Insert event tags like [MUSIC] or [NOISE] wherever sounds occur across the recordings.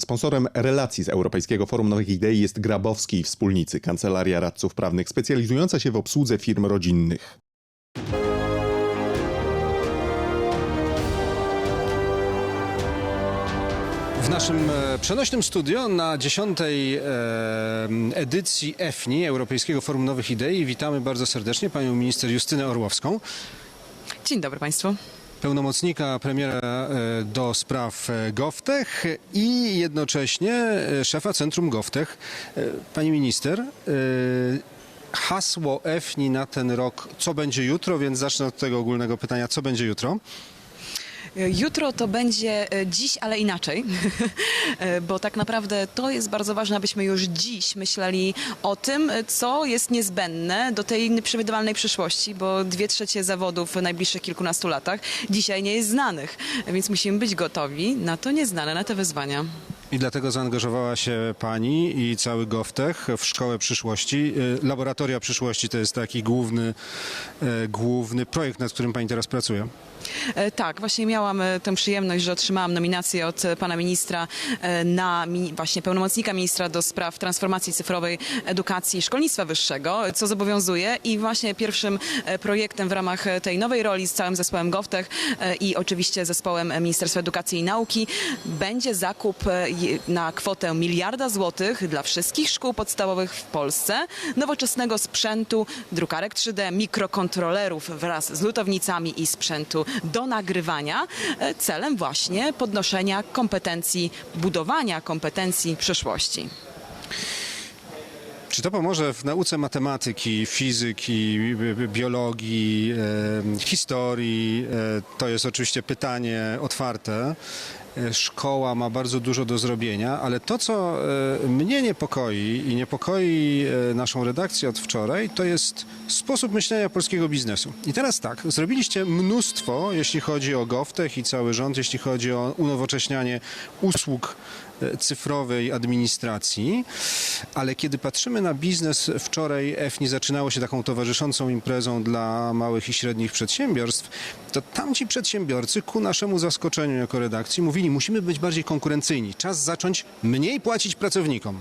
Sponsorem relacji z Europejskiego Forum Nowych Idei jest Grabowski i Wspólnicy, kancelaria radców prawnych specjalizująca się w obsłudze firm rodzinnych. W naszym e, przenośnym studio na dziesiątej e, edycji EFNI, Europejskiego Forum Nowych Idei, witamy bardzo serdecznie panią minister Justynę Orłowską, Dzień dobry Państwu. Pełnomocnika premiera e, do spraw e, GovTech i jednocześnie e, szefa Centrum GovTech. Pani minister, hasło EFNI na ten rok, co będzie jutro, więc zacznę od tego ogólnego pytania, co będzie jutro? Jutro to będzie e, dziś, ale inaczej, [LAUGHS] E, bo tak naprawdę to jest bardzo ważne, abyśmy już dziś myśleli o tym, e, co jest niezbędne do tej nieprzewidywalnej przyszłości, bo dwie trzecie zawodów w najbliższych kilkunastu latach dzisiaj nie jest znanych, więc musimy być gotowi na to nieznane, na te wyzwania. I dlatego zaangażowała się Pani i cały GovTech w Szkołę Przyszłości. Laboratoria Przyszłości to jest taki główny, e, główny projekt, nad którym Pani teraz pracuje. E, Tak, właśnie miałam e, tę przyjemność, że otrzymałam nominację od e, pana ministra na właśnie pełnomocnika ministra do spraw transformacji cyfrowej edukacji i szkolnictwa wyższego, co zobowiązuje. I właśnie pierwszym projektem w ramach tej nowej roli z całym zespołem GovTech i oczywiście zespołem Ministerstwa Edukacji i Nauki będzie zakup na kwotę miliarda złotych dla wszystkich szkół podstawowych w Polsce nowoczesnego sprzętu, drukarek 3D, mikrokontrolerów wraz z lutownicami i sprzętu do nagrywania e, celem właśnie podnoszenia kompetencji, budowania kompetencji przyszłości. Czy to pomoże w nauce matematyki, fizyki, bi- bi- biologii, historii? E, to jest oczywiście pytanie otwarte. E, Szkoła ma bardzo dużo do zrobienia, ale to, co e, mnie niepokoi i niepokoi e, naszą redakcję od wczoraj, to jest sposób myślenia polskiego biznesu. I teraz tak, zrobiliście mnóstwo, jeśli chodzi o GovTech i cały rząd, jeśli chodzi o unowocześnianie usług cyfrowej administracji, ale kiedy patrzymy na biznes, wczoraj EFNI zaczynało się taką towarzyszącą imprezą dla małych i średnich przedsiębiorstw, to tamci przedsiębiorcy ku naszemu zaskoczeniu jako redakcji mówili, musimy być bardziej konkurencyjni, czas zacząć mniej płacić pracownikom.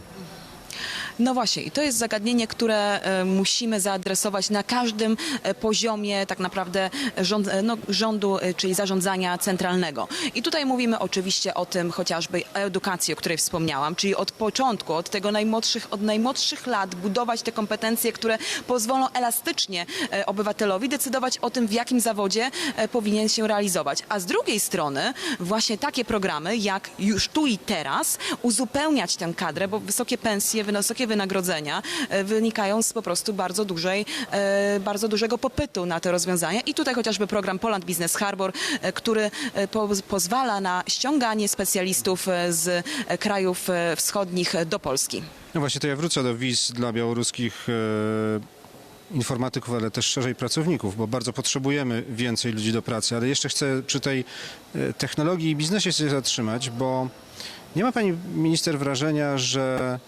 No właśnie, i to jest zagadnienie, które e, musimy zaadresować na każdym e, poziomie tak naprawdę rząd, e, no, rządu, czyli zarządzania centralnego. I tutaj mówimy oczywiście o tym chociażby edukacji, o której wspomniałam, czyli od początku, od tego najmłodszych, od najmłodszych lat budować te kompetencje, które pozwolą elastycznie obywatelowi decydować o tym, w jakim zawodzie powinien się realizować. A z drugiej strony właśnie takie programy, jak już tu i teraz, uzupełniać tę kadrę, bo wysokie pensje, wysokie wynagrodzenia e, wynikają z po prostu bardzo dużej, e, bardzo dużego popytu na te rozwiązania. I tutaj chociażby program Poland Business Harbor, e, który po, pozwala na ściąganie specjalistów z krajów wschodnich do Polski. No właśnie, to ja wrócę do wiz dla białoruskich informatyków, ale też szerzej pracowników, bo bardzo potrzebujemy więcej ludzi do pracy. Ale jeszcze chcę przy tej technologii i biznesie się zatrzymać, bo nie ma pani minister wrażenia, że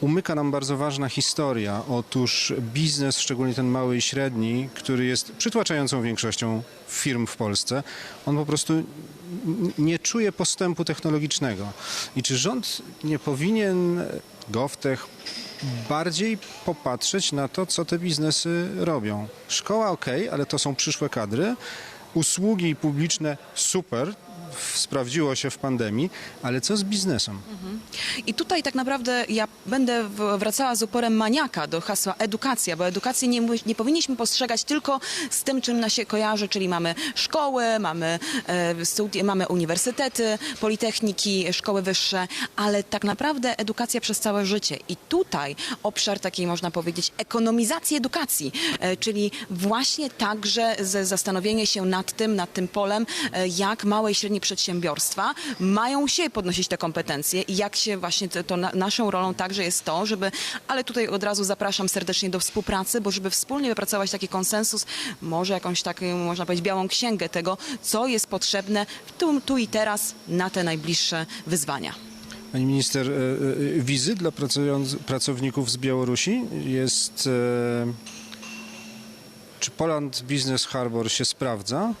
umyka nam bardzo ważna historia. Otóż biznes, szczególnie ten mały i średni, który jest przytłaczającą większością firm w Polsce, on po prostu nie czuje postępu technologicznego. I czy rząd nie powinien GovTech bardziej popatrzeć na to, co te biznesy robią? Szkoła ok, ale to są przyszłe kadry. Usługi publiczne super, sprawdziło się w pandemii, ale co z biznesem? I tutaj tak naprawdę ja będę wracała z uporem maniaka do hasła edukacja, bo edukację nie, nie powinniśmy postrzegać tylko z tym, czym nas się kojarzy, czyli mamy szkoły, mamy, e, studi- mamy uniwersytety, politechniki, szkoły wyższe, ale tak naprawdę edukacja przez całe życie. I tutaj obszar takiej, można powiedzieć, ekonomizacji edukacji, e, czyli właśnie także zastanowienie się nad tym, nad tym polem, e, jak małe i średnie przedsiębiorstwa mają się podnosić te kompetencje i jak się właśnie to, to na, naszą rolą także jest to, żeby, ale tutaj od razu zapraszam serdecznie do współpracy, bo żeby wspólnie wypracować taki konsensus, może jakąś taką, można powiedzieć, białą księgę tego, co jest potrzebne tu, tu i teraz na te najbliższe wyzwania. Pani minister, e, e, wizy dla pracowników z Białorusi jest. e, Czy Poland Business Harbor się sprawdza?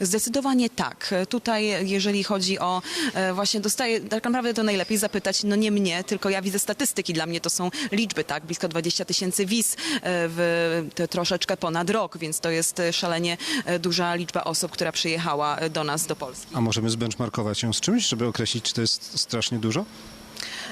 Zdecydowanie tak. Tutaj, jeżeli chodzi o e, właśnie dostaję, tak naprawdę to najlepiej zapytać, no nie mnie, tylko ja widzę statystyki. Dla mnie to są liczby, tak? Blisko 20 tysięcy wiz e, w troszeczkę ponad rok, więc to jest e, szalenie duża liczba osób, która przyjechała do nas, do Polski. A możemy zbenchmarkować ją z czymś, żeby określić, czy to jest strasznie dużo?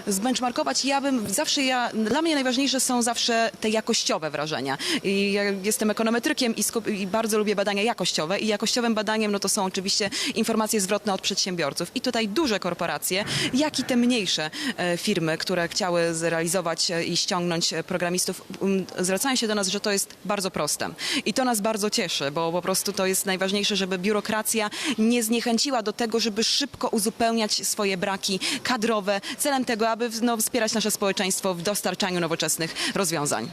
Zbenchmarkować, ja bym zawsze, ja, dla mnie najważniejsze są zawsze te jakościowe wrażenia. I ja jestem ekonometrykiem i, skup, i bardzo lubię badania jakościowe i jakościowym badaniem no to są oczywiście informacje zwrotne od przedsiębiorców. I tutaj duże korporacje, jak i te mniejsze e, firmy, które chciały zrealizować e, i ściągnąć e, programistów, um, zwracają się do nas, że to jest bardzo proste. I to nas bardzo cieszy, bo po prostu to jest najważniejsze, żeby biurokracja nie zniechęciła do tego, żeby szybko uzupełniać swoje braki kadrowe, celem tego, aby no, wspierać nasze społeczeństwo w dostarczaniu nowoczesnych rozwiązań.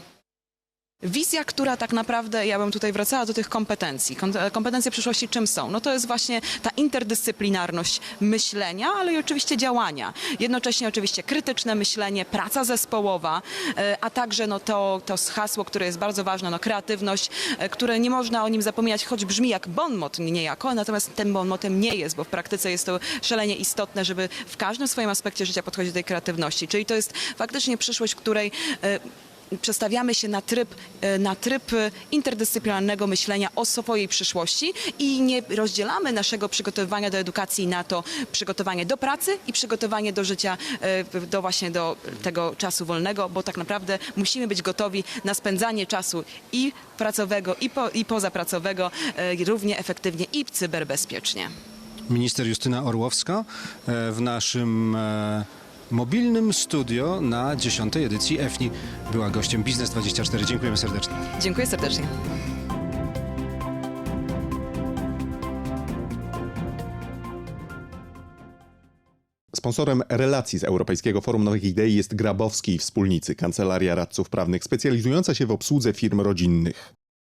Wizja, która tak naprawdę, ja bym tutaj wracała do tych kompetencji. Kom- Kompetencje przyszłości czym są? No to jest właśnie ta interdyscyplinarność myślenia, ale i oczywiście działania. Jednocześnie oczywiście krytyczne myślenie, praca zespołowa, e, a także no to, to hasło, które jest bardzo ważne, no kreatywność, e, które nie można o nim zapominać, choć brzmi jak bon mot niejako, natomiast tym bon motem nie jest, bo w praktyce jest to szalenie istotne, żeby w każdym swoim aspekcie życia podchodzić do tej kreatywności. Czyli to jest faktycznie przyszłość, w której e, przestawiamy się na tryb, e, na tryb interdyscyplinarnego myślenia o swojej przyszłości i nie rozdzielamy naszego przygotowywania do edukacji na to przygotowanie do pracy i przygotowanie do życia, e, do właśnie do tego czasu wolnego, bo tak naprawdę musimy być gotowi na spędzanie czasu i pracowego, i, po, i pozapracowego e, równie efektywnie i cyberbezpiecznie. Minister Justyna Orłowska w naszym mobilnym studio na 10. edycji EFNI była gościem Biznes24. Dziękujemy serdecznie. Dziękuję serdecznie. Sponsorem relacji z Europejskiego Forum Nowych Idei jest Grabowski i Wspólnicy, kancelaria radców prawnych specjalizująca się w obsłudze firm rodzinnych.